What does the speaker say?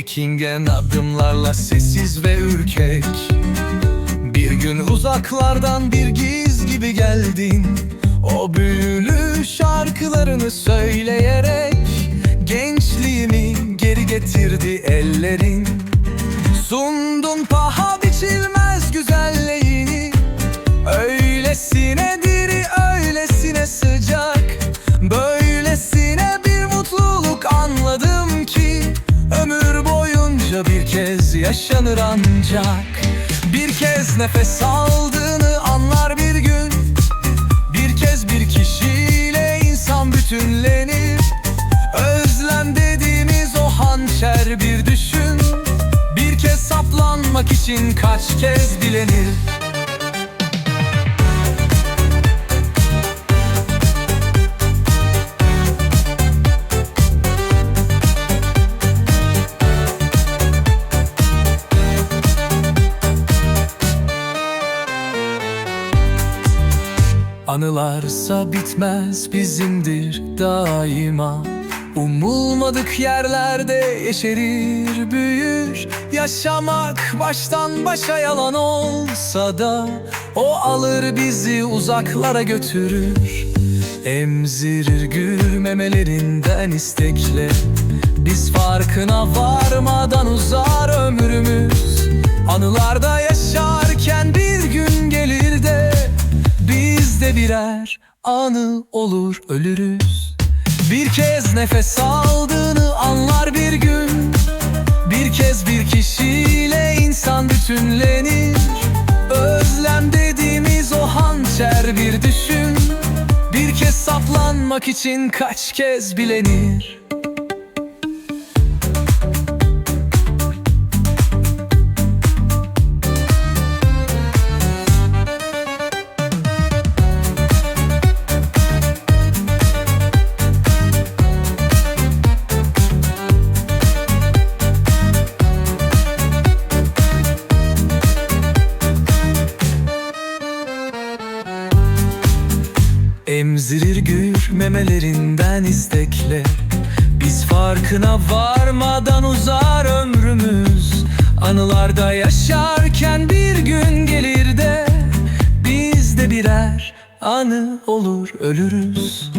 Çekingen adımlarla sessiz ve ürkek. Bir gün uzaklardan bir giz gibi geldin. O büyülü şarkılarını söyleyerek Gençliğimi geri getirdi ellerin. Sundun paha biçilmez yaşanır ancak. Bir kez nefes aldığını anlar bir gün. Bir kez bir kişiyle insan bütünlenir. Özlem dediğimiz o hançer bir düşün. Bir kez saplanmak için kaç kez dilenir Anılarsa bitmez bizimdir daima. Umulmadık yerlerde yeşerir büyür. Yaşamak baştan başa yalan olsa da O alır bizi uzaklara götürür. Emzirir gül memelerinden istekle. Biz farkına varmadan uzar ömrümüz. Anılarda yaşarken birer anı olur ölürüz. Bir kez nefes aldığını anlar bir gün. Bir kez bir kişiyle insan bütünlenir. Özlem dediğimiz o hançer bir düşün. Bir kez saplanmak için kaç kez bilenir Emzirir gür memelerinden istekle. Biz farkına varmadan uzar ömrümüz. Anılarda yaşarken bir gün gelir de Biz de birer anı olur ölürüz